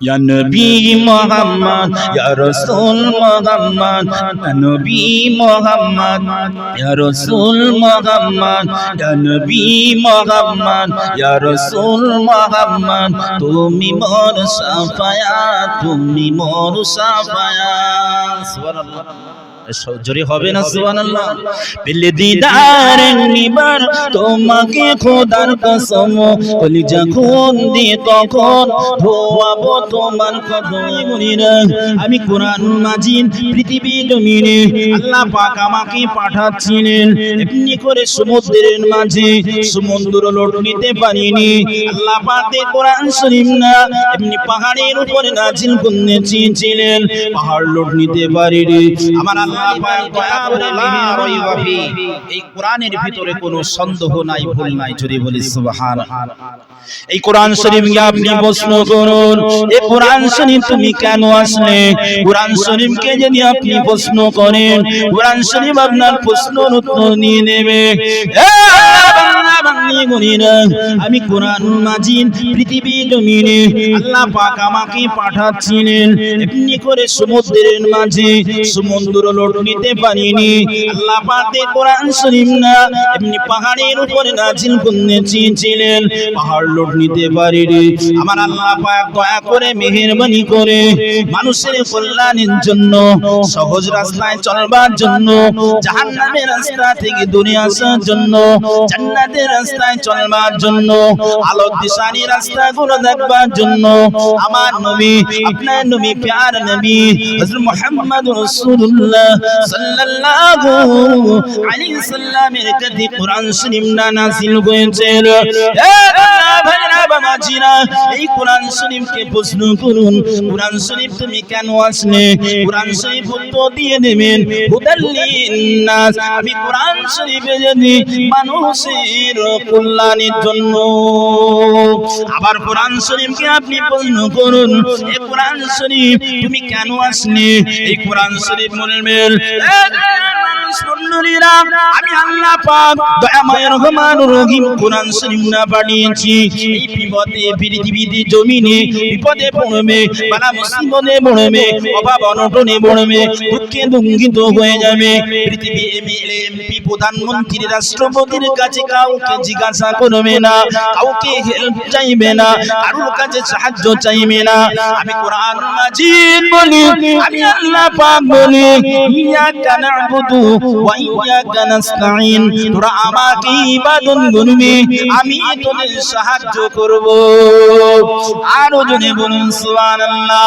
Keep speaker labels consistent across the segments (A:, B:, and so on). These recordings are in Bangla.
A: ইয়া নবী মোহাম্মদ ইয়া রাসূল মোহাম্মদ ইয়া নবী মোহাম্মদ ইয়া রাসূল মোহাম্মদ ইয়া নবী মোহাম্মদ ইয়া রাসূল মোহাম্মদ তুমি মোর সাফায়াত তুমি মোর সাফায়াত সুবহানাল্লাহ জোরে হবে না সুবহানাল্লাহ। বিল দিদার নিবার তোমাকে খোদার কসম বলি যখন দিয়ে তখন ধোয়াবো তোমার কদমে মুনিরা। আমি কোরআন মাজিদ পৃথিবী জমিনে আল্লাহ পাক আমাকে পাঠাচ্ছিলেন এমনি করে সমুদ্রের মাঝে সমুদ্র লোট নিতে পারিনি আল্লাহ পাকে কোরআন শরীফ না এমনি পাহাড়ের উপরে নাজিল করতে চেয়েছিলেন। পাহাড় লোট নিতে পারিনি আমার আল্লাহ এই কোরআনের ভিতরে কোনো সন্দেহ নাই, ভুল নাই, যদি বলি সুবহান। এই কোরআন শরীফ আপনি প্রশ্ন করুন এই কোরআন শরীফ তুমি কেন আসলে? কোরআন শরীফকে যদি আপনি প্রশ্ন করেন, কোরআন শরীফ আপনার প্রশ্ন উত্তর নিয়ে নেবে। এ আমি কোরআন পৃথিবী জমিনে আল্লাহ পাক আমাকে পাঠাচ্ছিলেন। এমনি করে সমুদ্রের মাঝে সমুদ্র লোট নিতে পারিনি আল্লাহ কোরআন শরীফ না, এমনি পাহাড়ের উপরে নাজিল করতে চেয়েছিলেন। পাহাড় লোট নিতে পারিনি আমার আল্লাহ পাক দয়া করে মেহেরবানি করে মানুষের কল্যাণের জন্য, সহজ রাস্তায় চলবার জন্য, জাহান্নামের রাস্তা থেকে দূরে আসার জন্য, জান্নাতের রাস্তায় চলবার জন্য, আলোর দিশারি রাস্তাগুলো দেখবার জন্য, আমার নবী, আপনার নবী, প্যার নবী, হযরত মুহাম্মদ রাসূলুল্লাহ সাল্লাল্লাহু আলাইহি সাল্লামের কাছে কোরআন শরীফ নাযিল হয়েছে। এ ভাইরা এই কোরআন শরীফকে প্রশ্ন করুন, কোরআন শরীফ তুমি কেন আসলে? কোরআন শরীফ উত্তর দিয়ে দেবেন আমি কোরআন শরীফে যদি মানুষের কল্যাণের জন্য। আবার কোরআন শরীফকে আপনি প্রশ্ন করুন এই কোরআন শরীফ তুমি কেন আসলে? এই কোরআন শরীফ এ আমি আল্লাহ রহমান রহিম কোরআন শরীফ না পাঠিয়েছি এই বিপদে হয়ে যাবে। প্রধানমন্ত্রী, রাষ্ট্রপতির কাছে কাউকে জিজ্ঞাসা করবে না, কাউকে হেল্প চাইবে না, কারোর কাছে সাহায্য চাইবে না। আমি কোরআন বলি, আমি আল্লাহ বলি আমাকে আমি তোদের সাহায্য করব। আরও জনে বলুন সুবহানাল্লাহ।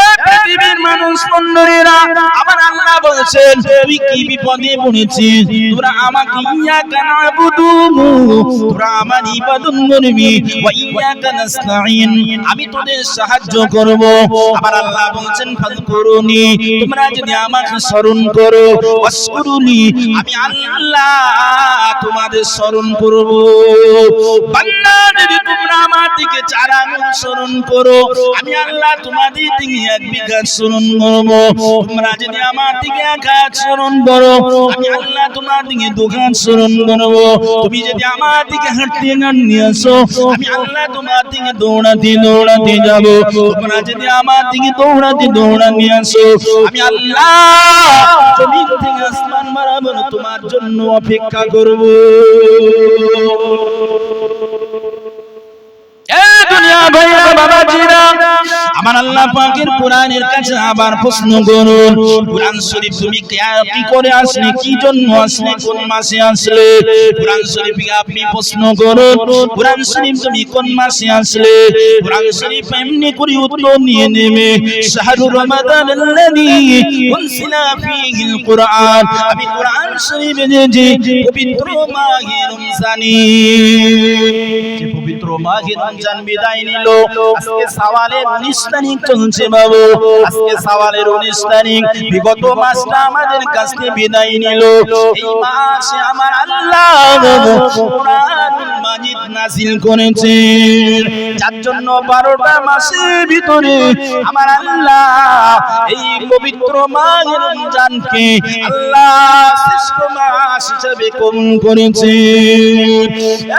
A: এ পৃথিবীর মানুষ সুন্দরীরা আমার আল্লাহ বলছেন তুই কি বিপদে পড়েছিস? তোরা আমাকে ইয়াকা না'বুদু তোরা আমার ইবাদত করবি ওয়া ইয়াকা নাস্তাইন আমি তোদের সাহায্য করব। আবার আল্লাহ বলছেন ফাযকুরুনি তোমরা যদি আমাকে স্মরণ করো ওয়াসকুরুনি আমি আল্লাহ তোমাদের স্মরণ করব। বান্দা যদি তোমরা আমার দিকে চার আঙুল স্মরণ করো, আমি আল্লাহ তোমাদের দিকে এক বিঘা স্মরণ করব। তোমরা যদি আমার দিকে এক হাত স্মরণ করো, আমি আল্লাহ তোমার দিকে দু হাত স্মরণ করব। তুমি যদি আমার দিকে হাঁটতে গান নিয়ে আসো আমি আল্লাহ তোমার দিকে দৌড়াতে দৌড়াতে যাব। তোমরা যদি আমার দিকে দৌড়াতে দৌড়া নিয়ে আসো আমি আল্লাহ জমিন থেকে আসমান বরাবর তোমার জন্য অপেক্ষা করব। আমার আল্লাহ পাকের কোরআনের কাছে আবার প্রশ্ন করুন কোরআন শরীফ তুমি কে- কি করে আসলে কি জন্য আসলে কোন মাসে আসলে কোরআন শরীফ আপনি প্রশ্ন করুন কোরআন শরীফ তুমি কোন মাসে আসলে কোরআন শরীফ এমনি করে উত্তর নিয়ে নেবে শাহরুর রমাদান আল্লাযী উনসিলা ফীহিল কোরআন আমি কোরআন শরীফ যে যে পবিত্র মাহে রমজানি যে পবিত্র মাহে রমজান বিদায় নিল আজকে সাওয়ালের 19 তারিখ চলছে বাবু আজকে সাওয়ালের 19 তারিখ। বিগত মাসটা আমাদের কাছ থেকে বিদায় নিল। এই মাসে আমার আল্লাহ কোরআনুল মাজিদ নাযিল করেছেন। যার জন্য 12টা মাসের ভিতরে আমার আল্লাহ এই পবিত্র মাহে রমজানকে আল্লাহ শ্রেষ্ঠ মাস হিসেবে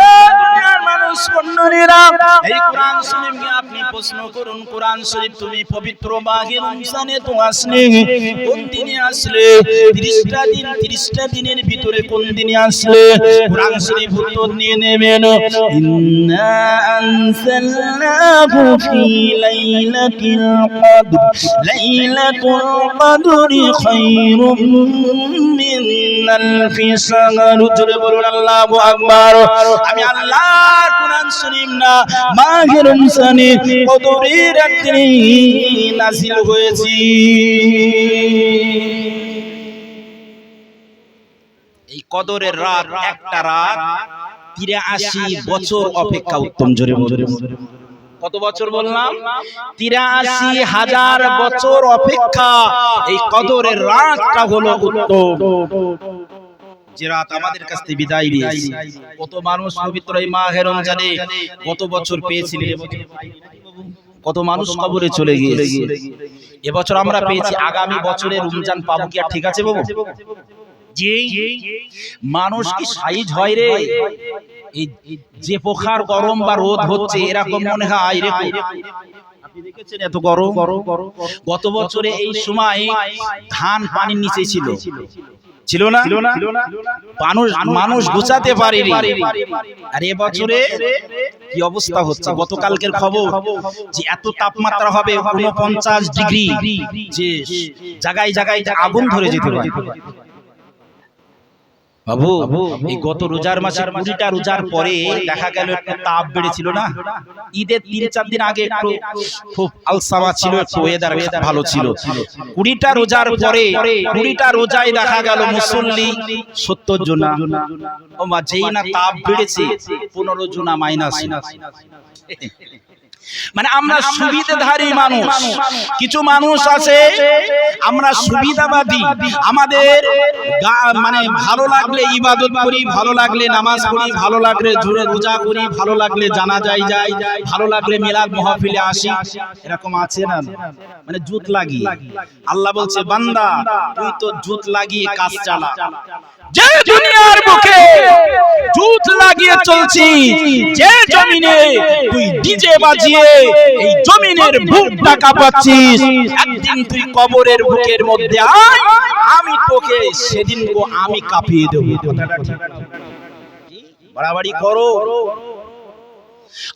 A: এ দুনিয়ার মানুষ মণ্ডলীরা এই কোরআন শরীফকে তুমি কোন দিনে আসলে? 30টা দিন 30টা দিনের ভিতরে কোন দিনে আসলে? কোরআন শরীফ উত্তর নিয়ে নেবেন। ইন্না আনসালনাহু ফি লাইলাতিল কদর। লাইলাতুল কদরি আল্লাহু আমি আল্লাহর না। মাহে রমজানে হয়েছি। এই কদরের রাত একটা রাত তিরাশি বছর অপেক্ষা উত্তম জোরে জোরে কত বছর বললাম? তিরাশি হাজার বছর অপেক্ষা এই কদরের রাতটা হলো উত্তম। এবছর আমরা পেয়েছি আগামী বছরে রমজান পাবো কি আর ঠিক আছে বাবু? মানুষ কি সাইজ হয় রে? যে পোখার গরম বা রোদ হচ্ছে, এরকম মনে হয় গত বছরে এই সময় ধান পানির নিচে ছিল। ছিল না? মানুষ মানুষ গুছাতে পারি আর এবছরে কি অবস্থা হচ্ছে? গতকালকের খবর যে এত তাপমাত্রা হবে উনপঞ্চাশ ডিগ্রি। যে জায়গায় জায়গায় আগুন ধরে যেতে পারে। বাবু এই গত রোজার মাসের কুড়িটা রোজার পরে দেখা গেল একটু তাপ বেড়েছিল না? ঈদের তিন চার দিন আগে একটু খুব আলসামা ছিল একটু ওয়েদার ভালো ছিল। কুড়িটা রোজার পরে কুড়িটা রোজায় দেখা গেল মুসল্লি সত্তর জনা। ও মা যেই না তাপ বেড়েছে পনেরো জনা মাইনাস। মানে আমরা সুবিধাধারী মানুষ। কিছু মানুষ আছে আমরা সুবিধাবাদী। আমাদের মানে ভালো লাগলে ইবাদত করি ভালো লাগলে নামাজ পড়ি ভালো লাগলে জোরে রোজা করি ভালো লাগলে জানা যায় যাই ভালো লাগলে মিলাদ মহফিলে আসি। এরকম আছে না? মানে জুত লাগি আল্লাহ বলছে বান্দা তুই তো জুত লাগিয়ে কাজ চালা। যে দুনিয়ার বুকে লাগিয়ে চলছি, যে জমিনে তুই ডিজে বাজিয়ে এই জমিনের টাকা পাচ্ছিস, একদিন তুই কবরের বুকের মধ্যে আয়, আমি তোকে সেদিন আমি কাঁপিয়ে দেবো। বাড়াবাড়ি করো।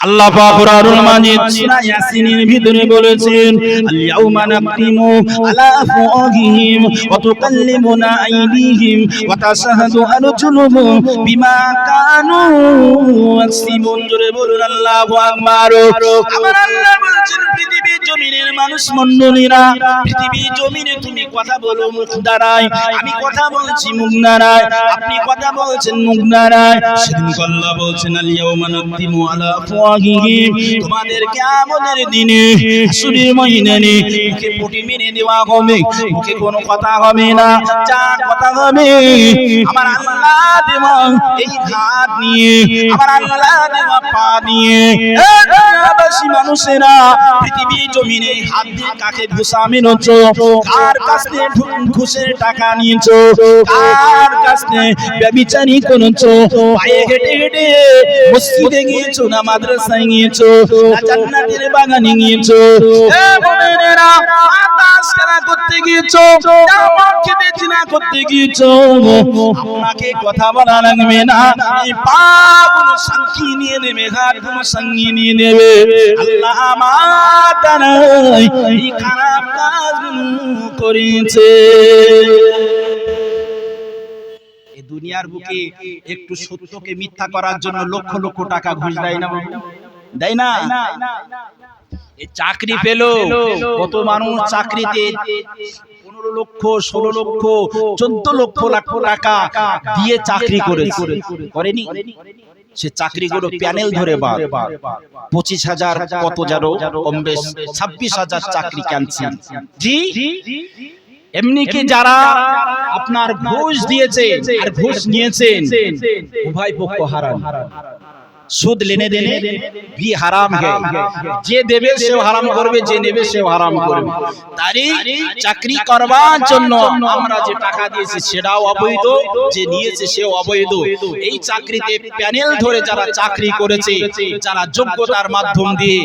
A: আল্লাহ পাক কুরআনুল মাজিদ সূরা ইয়াসিনের ভিতরে বলেছেন আল-ইয়াউমা নাকতিমু আলা আফওয়াহিহিম ওয়া তুকাল্লিমুনা আইদিহিম ওয়া তাশহাদু আরজুলুহুম বিমা কানু ইয়াকসিবুন জোরে বলুন আল্লাহু আকবার। আমার আল্লাহ বলছেন জমিনের মানুষ মণ্ডলীরা পৃথিবীর জমিনে তুমি কথা বলো মুখ দ্বারায় আমি কথা বলছি মুখ দ্বারায় আপনি কথা বলছেন মুখ দ্বারায় সেদিন আল্লাহ বলছেন, আল-ইয়াউমা নাকতিমু আলা আফওয়াহিহিম তোমাদের কিয়ামতের দিনে, আসরের ময়দানে মুখে পটি মেরে দেওয়া হবে। মুখে কোনো কথা হবে না, যা কথা হবে। আমার আল্লাহ দেওয়া এই হাত নিয়ে, আমার আল্লাহ দেওয়া পা নিয়ে মানুষেরা, পৃথিবীর জমিনে হাত দিয়ে কাকে ঘুষা মেরেছো কার কাছ থেকে ঘুষের টাকা নিয়েছো? কার কাছ থেকে ব্যভিচারী করেছ? পায়ে হেঁটে হেঁটে মসজিদে গিয়েছো না মাদ্রাসায় গিয়েছো? না জান্নাতের বাগানে গিয়েছো? এ মুমিনেরা করতে গিয়েছো? খেতে করতে গিয়েছো? আপনাকে কথা বলা লাগবে না। এই সাক্ষী নিয়ে নেবে হাতগুলো সঙ্গী নিয়ে নেবে। আল্লাহ আমার করেছে। দুনিয়ার বুকে একটু সত্যকে মিথ্যা করার জন্য লক্ষ লক্ষ টাকা ঘুষ দেয় না দেয় না? চাকরি পেল, কত মানুষ চাকরিতে পনেরো লক্ষ, ষোলো লক্ষ, চোদ্দ লক্ষ লাখ টাকা দিয়ে চাকরি করেছে। করেনি? সে চাকরিগুলো প্যানেল ধরে বার পঁচিশ হাজার কত যেন কমবেশ ছাব্বিশ হাজার চাকরি ক্যান্সেল জি? এমনি কি যারা আপনার ঘুষ দিয়েছে আর ঘুষ নিয়েছেন? উভয় পক্ষ হারান। সুদ লেনে দেনে भी হারাম যে দেবে সেও হারাম করবে যে নেবে সেও হারাম করবে। তারই চাকরি করবার জন্য আমরা যে টাকা দিয়েছি সেটাও অবৈধ যে নিয়েছে সেও অবৈধ। এই চাকরিতে প্যানেল ধরে যারা চাকরি করেছে যারা যোগ্যতার মাধ্যম দিয়ে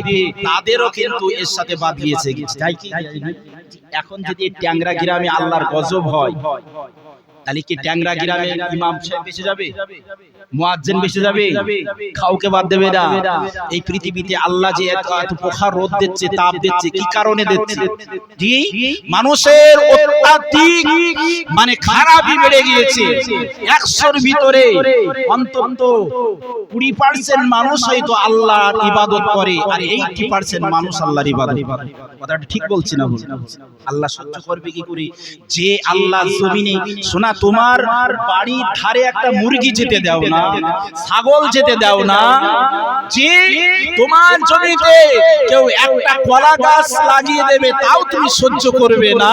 A: তাদেরও কিন্তু এর সাথে বাদ দিয়েছে। তাই কি? এখন যদি ট্যাংরা গ্রামে আল্লাহর গজব হয় তাহলে কি ট্যাংরা গ্রামে ইমাম সাহেব বেঁচে যাবে? মুয়াজ্জিন বেঁচে যাবে? কাউকে বাদ দেবে না। এই পৃথিবীতে আল্লাহ যে এত এত প্রখার রোদ দিচ্ছে তাপ দিচ্ছে কি কারণে দিচ্ছে? জি মানুষের অত্যাধিক মানে খারাপই বেড়ে গিয়েছে। একশোর ভিতরে অন্তত কুড়ি পার্সেন্ট মানুষ হয়তো আল্লাহর ইবাদত করে আর এইটি পার্সেন্ট মানুষ আল্লাহর ইবাদত করে। কথাটা ঠিক বলছি না আল্লাহ সহ্য করবে কি করে? যে আল্লাহ জমিনে শোনা তোমার বাড়ির ধারে একটা মুরগি যেতে দাও না, ছাগল যেতে দাও না, যে তোমার জমিতে কেউ একটা কলা গাছ লাগিয়ে দেবে, তাও তুমি সহ্য করবে না।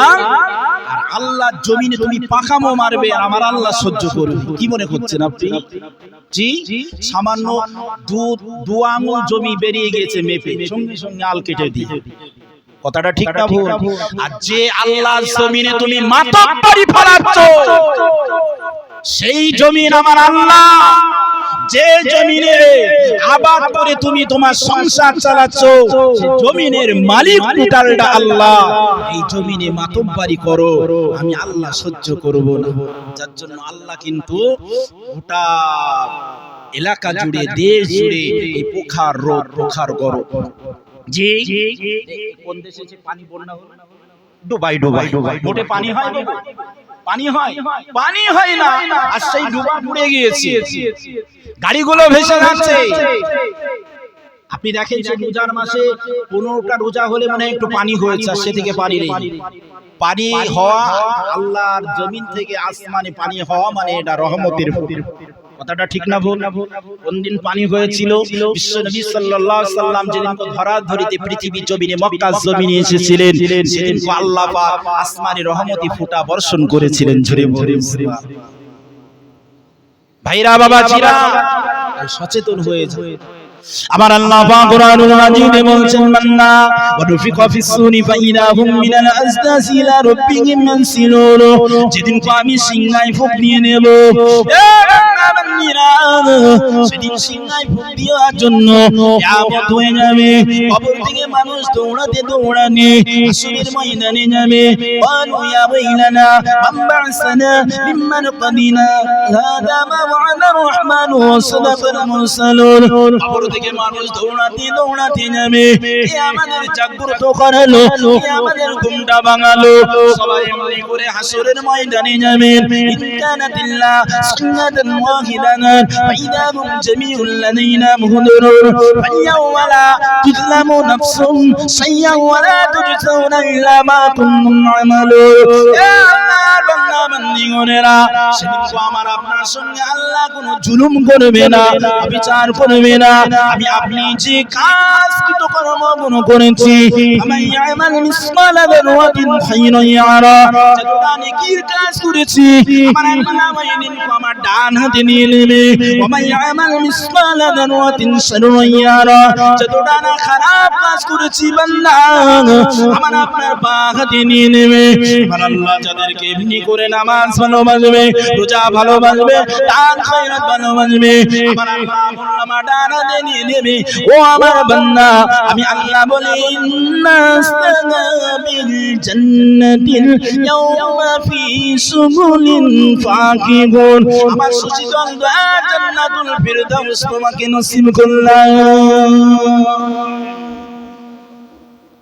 A: আর আল্লাহ জমিনে তুমি পাকামো মারবে আমার আল্লাহ সহ্য করবে। কি মনে করছেন আপনি? জি, সামান্য দু দু আঙুল জমি বেরিয়ে গিয়েছে মেপে, সঙ্গে সঙ্গে আল কেটে দিয়ে কথাটা ঠিক না ভুল? আর যে আল্লাহ জমিনে তুমি মাতব্বরি ফলাচ্ছ সেই জমিন আমার আল্লাহ। যে জমিনে আবাদ করে তুমি তোমার সংসার চালাচ্ছ জমিনের মালিক টোটালটা আল্লাহ। এই জমিনে মাতব্বারি করো আমি আল্লাহ সহ্য করব না। যার জন্য আল্লাহ কিন্তু গোটা এলাকা জুড়ে দেশ জুড়ে এই পোখার রোগ পোখার গরম। যে কোন দেশে যে পানি বন্যা হলো? ডুবাই ডুবাই ডুবাই মোটে পানি হয় পানি হয়? পানি হয় না। আর সেই ডুবা পুড়ে গিয়েছে। গাড়িগুলো ভেসে যাচ্ছে আপনি দেখেন যে রোজার মাসে পনেরোটা রোজা হলে মানে একটু পানি হয়েছে আর সে থেকে পানি নেই। পানি হওয়া আল্লাহর জমিন থেকে আসমানে পানি হওয়া মানে এটা রহমতের ফল। কথাটা ঠিক না ভুল। কোন দিন পানি হয়েছিল, বিশ্ব নবী সাল্লাল্লাহু সাল্লাম যেদিন ধরা ধরিতে পৃথিবী জমিনে মক্কা জমিনে এসেছিলেন, সেদিন আল্লাহ পাক আসমানে রহমতি ফুটা বর্ষণ করেছিলেন ঝরে ঝরে ভাইরা বাবা জিরা সচেতন হয়ে যায় আমার আল্লাহ পাক কুরআনুল মাজিদে বলছেন মান্না ওয়া রুফিকা ফিস সুনি ফাইদা হুম মিনাল আজদাসি ইলা রাব্বিহিম মানসিলুন যেদিন কো আমি সিংহায় ফুক নিয়ে নেব এ বান্দা বান্দিরা, সেদিন সিংহায় ফুক দেওয়ার জন্য কিয়ামত হয়ে যাবে কবর থেকে মানুষ দৌড়াতে দৌড়ানে হাসরের ময়দানে যাবে قالوا يا ويلنا من بعثنا من مرقدنا هذا ما وعد الرحمن وصدق المرسلون কবর থেকে মানুষ দৌড়াতে দৌড়াতে যাবে কে আমাদের জাগ্রত করালো কে আমাদের ঘুমটা ভাঙালো। সবাই মনে করে হাসরের ময়দানে যাবেন ইনকানাতিল্লাহ সুন্নাতান ওয়াহিদান ফাইদা হুম জামিউল লাদাইনা মুহদরুন। ফাল্যাওম লা তুযলামু নাফসুন শাইয়্যান লা তুজসাউনা ইল্লা মা কুনতুম আমালুন। ইয়া আল্লাহর বান্দা বান্দিগণেরা সেদিন তো আমার আপনার সঙ্গে আল্লাহ কোনো জুলুম করবে না বিচার করবে না। আমি আপনি যে কাজ কৃত কর্ম গুণ করেছি আমি ইয়ামাল মিসকাল যাররাতিন খাইরান ইয়ারা যতটা নেকির কাজ করেছি আমার আল্লাহ মাইনিন আমার ডান হাতে নিয়ে নেবে। ওয়া ইয়ামাল মিসকাল যাররাতিন শাররান ইয়ারা যতটা না খারাপ কাজ করেছি বান্দা আমার আপনার পা হাতে নিয়ে নেবে। আমার আল্লাহ যাদেরকে এমনি করে নামাজ ভালোবাসবে রোজা ভালোবাসবে দান খয়রাত ভালোবাসবে আমার আল্লাহ আমার ডান নিয়ে নেবে। ও আমার বান্দা, আমি আল্লাহ বলি নাস্তাবিল জান্নাতিল ইয়াওমা ফি সুবুলিন ফাকিহুন আমার সুচিতন দয়া জান্নাতুল ফিরদাউস তোমাকে নসিব করলাম।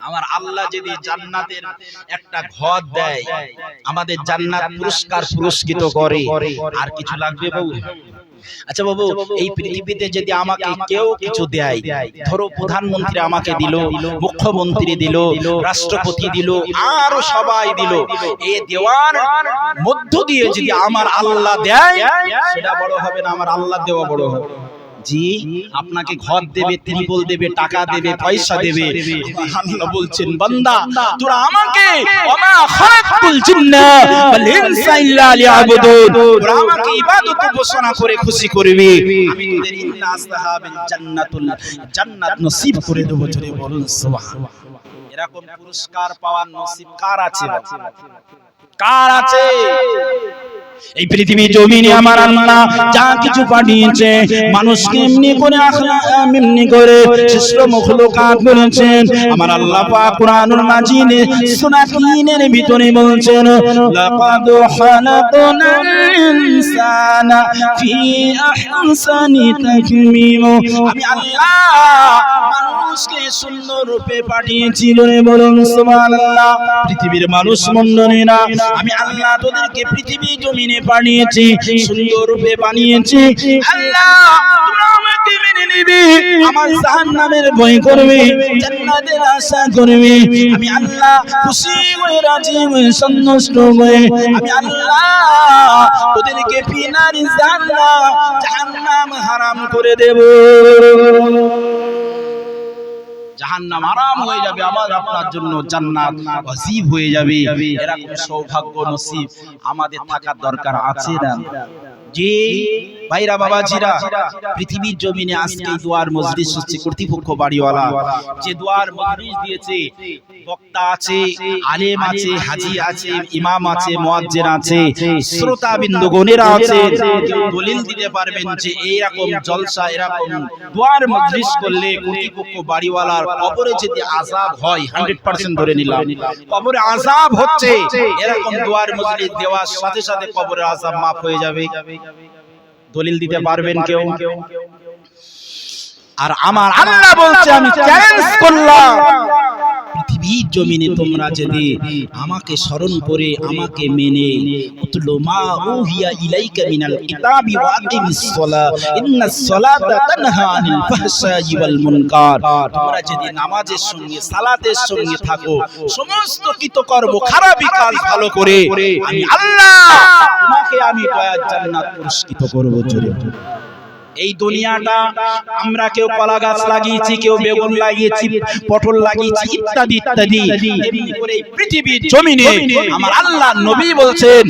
A: আমার আল্লাহ যদি জান্নাতের একটা ঘর দেয়, আমাদের জান্নাত পুরস্কার পুরস্কৃত করে। আর কিছু লাগবে বাবু আচ্ছা বাবু, এই পৃথিবীতে যদি আমাকে কেউ কিছু দেয়, ধরো প্রধানমন্ত্রী আমাকে দিল, মুখ্যমন্ত্রী দিল, রাষ্ট্রপতি দিল, আর সবাই দিল, এ দেওয়ার মধ্য দিয়ে যদি আমার আল্লাহ দেয়, সেটা বড় হবে না, আমার আল্লাহ দেওয়া বড় হবে। জি, আপনাকে ঘর দেবে, ত্রিপল দেবে, টাকা দেবে, পয়সা দেবে। আল্লাহ বলছেন, বান্দা, তোরা আমাকে, ওমা খালাকতুল জিন্না ওয়াল ইনসা ইল্লা লিয়াবুদুন। তোরা আমাকে ইবাদত উপাসনা করে খুশি করবি। আমি তোদের ইন্না আসহাবিল জান্নাতুল, জান্নাত নসিব করে দেব, জোরে বলুন, সুবহানাল্লাহ। এরকম পুরস্কার পাওয়ার নসিব কার আছে? কার আছে? এই পৃথিবী জমিনে আমার আল্লাহ যা কিছু পাঠিয়েছে মানুষ এমনি করে আখলা এমনি করে শ্রেষ্ঠ মখলুকাত করেছেন আমার আল্লাহ পাক কুরআনুল মাজিদে সূরা তিনের ভিতরে বলছেন, লাকাদ খালাকনাল ইনসানা ফি আহসানি তাকমীম। আমি আল্লাহ মানুষকে সুন্দর রূপে পাঠিয়েছি বলে বলুন, সুবহানাল্লাহ। পৃথিবীর মানুষ মন্ডলীরা আমি আল্লাহ তোদেরকে পৃথিবী জমিনে পাঠিয়েছি সুন্দর রূপে বানিয়েছি। আল্লাহ আমার জাহান্নামের ভয় করবে, জান্নাতের আশা করবে। আমি আল্লাহ খুশি হয়ে রাজি হয়ে সন্তুষ্ট হয়ে আমি আল্লাহ তোদেরকে ফিনারি জান্নাত জাহান্নাম হারাম করে দেব। জাহান্নাম আরাম হয়ে যাবে। আমার আপনার জন্য জান্নাত ওয়াজিব হয়ে যাবে। এরকম সৌভাগ্য নসিব আমাদের থাকার দরকার আছে না? যে ভাইরা বাবাজিরা পৃথিবীর জমিনে আজকে দুয়ার মজলিস হচ্ছে কর্তৃপক্ষ বাড়িওয়ালা। যে দুয়ার মজলিস দিয়েছে বক্তা আছে আলেম আছে হাজি আছে ইমাম আছে মুয়াজ্জিন আছে শ্রোতা বিন্দুগণেরা আছে দলিল দিতে পারবেন যে এইরকম জলসা এরকম দুয়ার মজলিস করলে কর্তৃপক্ষ বাড়িওয়ালার কবরে যদি আযাব হয় 100% ধরে নিলাম। কবরে আযাব হচ্ছে এরকম দুয়ার মজলিস দেওয়ার সাথে সাথে কবরের আযাব মাফ হয়ে যাবে। দলিল দিতে পারবেন কেউ? আর আমার আল্লাহ বলছে আমি চ্যালেঞ্জ করলাম। পৃথিবীর জমিনে তোমরা যদি আমাকে স্মরণ করে আমাকে মেনে উতলু মা উহিয়া ইলাইকা মিনাল কিতাবি ওয়া আকিমিস সালাহ ইন্নাস সালাতা তানহা আনিল ফাহশাই ওয়াল মুনকার। তোমরা যদি নামাজের সঙ্গে সালাতের সঙ্গে থাকো সমস্ত কৃতকর্ম খারাপই কাজ ভালো করে আমি আল্লাহ তোমাকে আমি দয়ার জান্নাত পুরস্কৃত করব জোরে। এই দুনিয়াটা আমরা কেউ কলা গাছ লাগিয়েছি, কেউ বেগুন লাগিয়েছি, পটল লাগিয়েছি ইত্যাদি ইত্যাদি। পৃথিবীর জমিনে আমার আল্লাহ নবী বলছেন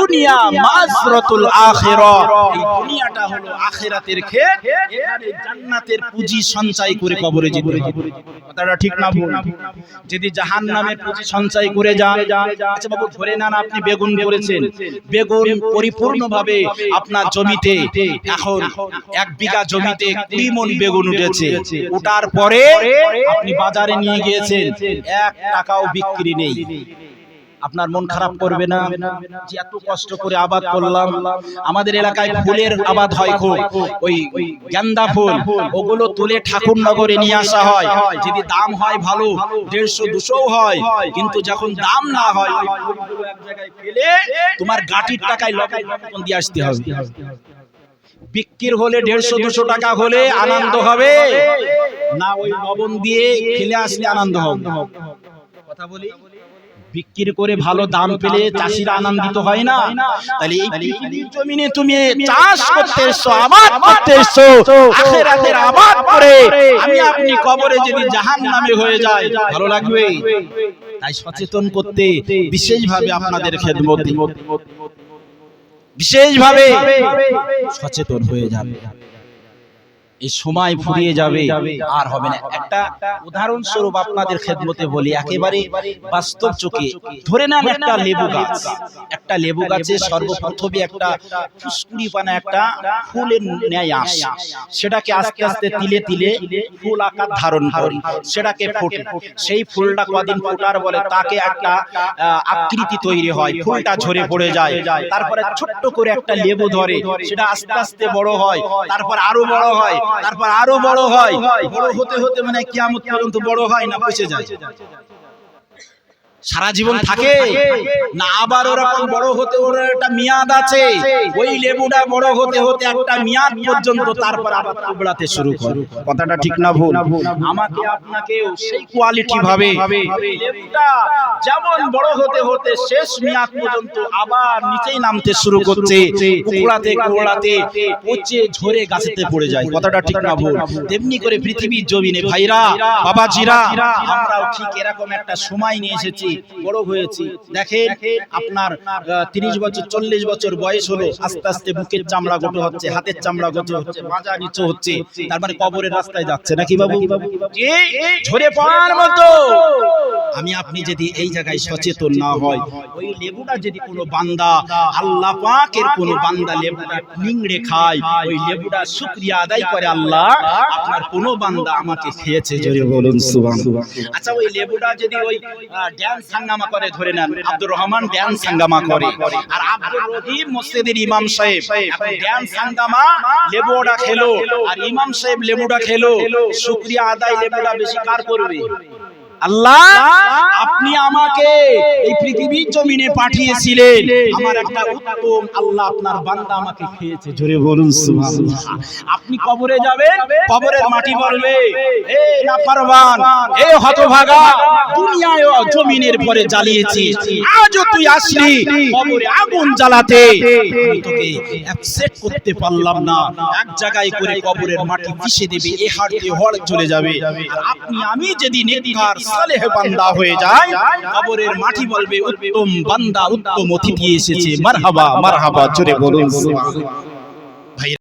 A: দুনিয়া মাজরাতুল আখিরা। এই দুনিয়াটা হলো আখিরাতের ক্ষেত, এখানে জান্নাতের পুঁজি সঞ্চয় করে কবরে যেতে হবে। কথাটা ঠিক না ভুল। যদি জাহান্নামের পুঁজি সঞ্চয় করে যান আচ্ছা বাবু, ধরে নেন আপনি বেগুন করেছেন। বেগুন পরিপূর্ণভাবে আপনার জমিতে এখন এক বিঘা জমিতে কুড়ি মন বেগুন উঠেছে। ওঠার পরে আপনি বাজারে নিয়ে গিয়েছেন। এক টাকাও বিক্রি নেই। আপনার মন খারাপ করবে না যে এত কষ্ট করে আবাদ করলাম। আমাদের এলাকায় ফুলের আবাদ হয় খুব। ওই গেন্দা ফুল। ওগুলো তুলে ঠাকুরনগরে নিয়ে আসা হয়। যদি দাম হয় ভালো দেড়শো দুশো হয়। কিন্তু যখন দাম না হয় এক জায়গায় ফেলে তোমার গাটির টাকায় লকাই দিয়ে আসতে হবে। বিক্রির হলে দেড়শো দুশো টাকা হলে আনন্দ হবে। না ওই লবণ দিয়ে ফেলে আসলে আনন্দ হবে। কথা বলি বিক্রি করে ভালো দাম পেলে চাষিরা আনন্দিত হয় না। তাহলে এই পৃথিবীর জমিনে তুমি চাষ করতে এসছো আবাদ করতে এসছো আখেরাতের আবাদ করে আমি আপনি কবরে যদি জাহান্নামে হয়ে যায় ভালো লাগবে? তাই সচেতন করতে বিশেষভাবে আপনাদের খেদমত। বিশেষভাবে সচেতন হয়ে যাবে। এই সময় ফুরিয়ে যাবে আর হবে না। একটা উদাহরণস্বরূপ আপনাদের খেদমতে বলি একেবারে বাস্তব চোখে। ধরে নেন একটা লেবু গাছ। একটা লেবু গাছে সর্বপ্রথমে একটা ফুসকুড়ি পানা একটা ফুলের ন্যায় আসে সেটাকে আস্তে আস্তে তিলে তিলে ফুল আকার ধারণ করে। সেটাকে ফোটে। সেই ফুলটা কদিন ফোটার বলে তাকে একটা আকৃতি তৈরি হয়। ফুলটা ঝরে পড়ে যায়। তারপরে ছোট্ট করে একটা লেবু ধরে। সেটা আস্তে আস্তে বড় হয়। তারপর আরও বড় হয়। তারপর আরও বড় হয়। বড় হতে হতে মানে কিয়ামত পর্যন্ত বড় হয় না পৌঁছে যায়।
B: সারা জীবন থাকে। না আবার ওরকম বড় হতে ওর একটা মেয়াদ আছে। ওই লেবুটা বড় হতে হতে একটা মেয়াদ পর্যন্ত তারপর আবার টুকরাতে শুরু করে। কথাটা ঠিক না ভুল? আমাকে আপনাকে সেই কোয়ালিটি ভাবে লেবুটা যেমন বড় হতে হতে শেষ মেয়াদ পর্যন্ত আবার নিচেই নামতে শুরু করছে। কুকড়াতে কুকড়াতে পচে ঝরে গাছেতে পড়ে যায়। কথাটা ঠিক না ভুল? তেমনি করে পৃথিবীর জমিনে ভাইরা বাবাজিরা আমরাও ঠিক এরকম একটা সময় নিয়ে এসেছি। বড় হয়েছি। দেখেন, আপনার তিরিশ বছর, চল্লিশ বছর বয়স হলো, আস্তে আস্তে বুকের চামড়া গোটো হচ্ছে, হাতের চামড়া গোটো হচ্ছে, মাজা নিচু হচ্ছে, তার মানে কবরের রাস্তায় যাচ্ছে। নাকি বাবু? ঝরে পড়ার মতো। আমি, আপনি যদি এই জায়গায় সচেতন না হয়, ওই লেবুটা যদি কোনো বান্দা, আল্লাহ পাকের কোনো বান্দা লেবুটা নিংড়ে খায়, ওই লেবুটা শুকরিয়া আদায় করে আল্লাহ, আপনার কোনো বান্দা আমাকে খেয়েছে, জোরে বলুন সুবহান আচ্ছা ওই লেবুটা যদি ওই ড্যান্স হাঙ্গামা করে, ধরে নেন, আব্দুর রহমান ড্যান্স হাঙ্গামা করে। আর আব্দুর রহিম মসজিদের ইমাম সাহেব ড্যান্স লেবুটা খেলো। আর ইমাম সাহেব লেবুটা খেলো। শুকরিয়া আদায় লেবুটা বেশি কার করবে? আল্লাহ আপনি আমাকে এই পৃথিবীর জমিনে পাঠিয়েছিলেন। আমার একটা উত্তম আল্লাহ আপনার বান্দা আমাকে খেয়েছে। জোরে বলুন সুবহানাল্লাহ। আপনি কবরে যাবেন কবরের মাটি বলবে এ নাফরমান এ হতভাগা দুনিয়ায় ও জমিনের পরে জ্বালিয়েছি। আজও তুই আসলি কবরে আগুন জ্বালাতে। তোকে অ্যাকসেপ্ট করতে পারলাম না। এক জায়গায় করে কবরের মাটি পিষে দেবে এ হাট দিয়ে হড় চলে যাবে। আর আপনি আমি যদি নেককার সালেহ বান্দা হয়ে যায় কবরের মাটি বলবে, উত্তম বান্দা, উত্তম অতিথি এসেছে মারহাবা মারহাবা, জোরে বলুন।